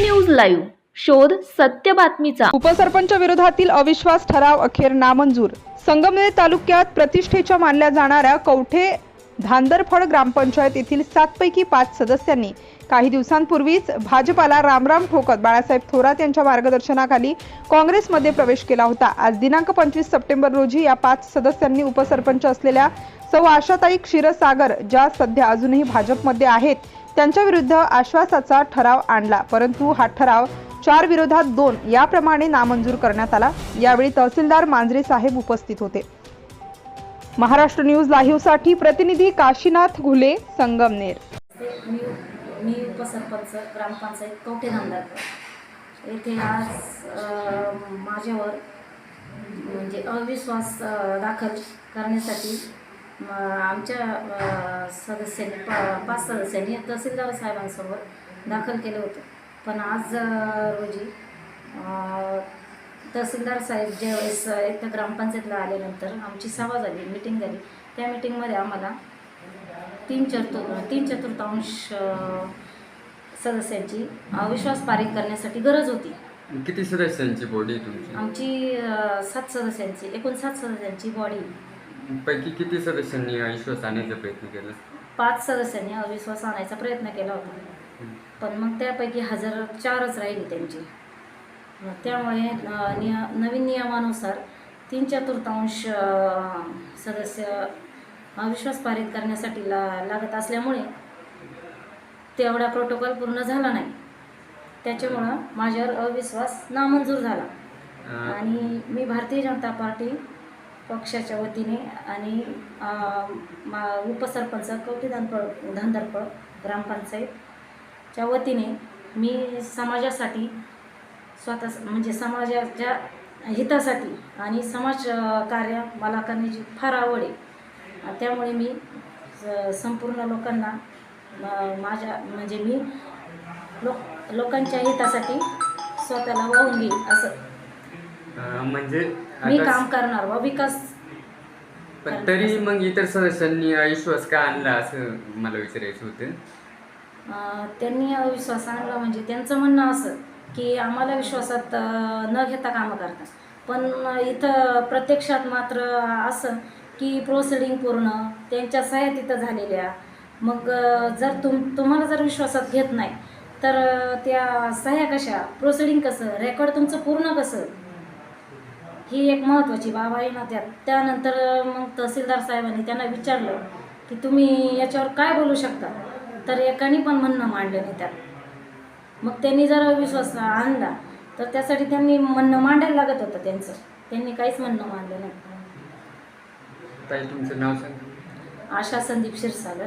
News live. शोध सत्य बातमीचा. उपसरपंच विरोधातील अविश्वास ठराव अखेर नामंजूर. संगमनेर तालुक्यात प्रतिष्ठेच्या मानल्या जाणाऱ्या कवठे धांदरफळ ग्रामपंचायत येथील सातपैकी पाच सदस्यांनी काही दिवसांपूर्वीच भाजपाला रामराम ठोकत बाळासाहेब थोरात यांच्या मार्गदर्शनाखाली काँग्रेसमध्ये प्रवेश केला होता. आज दिनांक पंचवीस सप्टेंबर रोजी या पाच सदस्यांनी उपसरपंच असलेल्या सौ आशाताई क्षीरसागर ज्या सध्या अजूनही भाजपमध्ये आहेत त्यांच्या विरुद्ध आश्वासाचा ठराव आणला. परंतु हा ठराव चार विरोधात दोन याप्रमाणे नामंजूर करण्यात आला. यावेळी तहसीलदार मांजरे साहेब उपस्थित होते. महाराष्ट्र न्यूज लाईव्हसाठी प्रतिनिधी काशीनाथ घुले संगमनेर. उपसरपंच ग्रामपंचायत कवठे धामदार येथे आज माझ्यावर म्हणजे अविश्वास दाखल करण्यासाठी आमच्या सदस्यांनी पा पाच सदस्यांनी तहसीलदार साहेबांसोबत दाखल केलं होतं. पण आज रोजी तहसीलदार साहेब ज्यावेळेस एकदा ग्रामपंचायतला आल्यानंतर आमची सभा झाली मिटिंग झाली. त्या मिटिंगमध्ये आम्हाला तीन चतुर् तीन चतुर्थांश सदस्यांची अविश्वास पारित करण्यासाठी गरज होती. किती सदस्यांची बॉडी तुमची? आमची अ, सात सदस्यांची एकूण सात सदस्यांची बॉडी पैकी किती सदस्यांनी विश्वास आणण्याचा प्रयत्न केला? पाच सदस्यांनी अविश्वास आणायचा प्रयत्न केला होता. पण मग त्यापैकी हजर चारच राहिली त्यांची. मग त्यामुळे अ, निय नवीन नियमानुसार तीन चतुर्थांश अ, सदस्य अविश्वास पारित करण्यासाठी ला लागत असल्यामुळे तेवढा प्रोटोकॉल पूर्ण झाला नाही. त्याच्यामुळं माझ्यावर अविश्वास नामंजूर झाला. आणि मी भारतीय जनता पार्टी पक्षाच्या वतीने आणि मा- उपसरपंच कवठी धानपळ धानदरपळ ग्रामपंचायतच्या वतीने मी समाजासाठी स्वतः म्हणजे समाजाच्या हितासाठी आणि समाज कार्य मला करण्याची फार आवड आहे. त्यामुळे मी संपूर्ण लोकांना माझ्या म्हणजे मी लोक लोकांच्या हितासाठी स्वतःला वाहून घेईन असं. म्हणजे मी काम करणार व विकास पण तरी मग इतर सदस्यांनी विश्वास का आणला असं मला विचारायचं होतं. त्यांनी अविश्वास आणला म्हणजे त्यांचं म्हणणं असं की आम्हाला विश्वासात न घेता कामं करतात. पण इथं प्रत्यक्षात मात्र असं की प्रोसिडिंग पूर्ण त्यांच्या सह्या तिथं झालेल्या मग जर तुम तुम्हाला जर विश्वासात घेत नाही तर त्या सह्या कशा? प्रोसिडिंग कसं? रेकॉर्ड तुमचं पूर्ण कसं? ही एक महत्त्वाची बाब आहे ना त्यात. त्यानंतर मग तहसीलदार साहेबांनी त्यांना विचारलं की तुम्ही याच्यावर काय बोलू शकता? तर एकाने पण म्हणणं मांडलं नाही त्यात. मग त्यांनी जर विश्वास आणला तर त्यासाठी त्यांनी म्हणणं मांडायला लागत होतं त्यांचं. त्यांनी काहीच म्हणणं मांडलं नाही. तुमचं नाव सांग. आशा संदीप क्षीरसागर.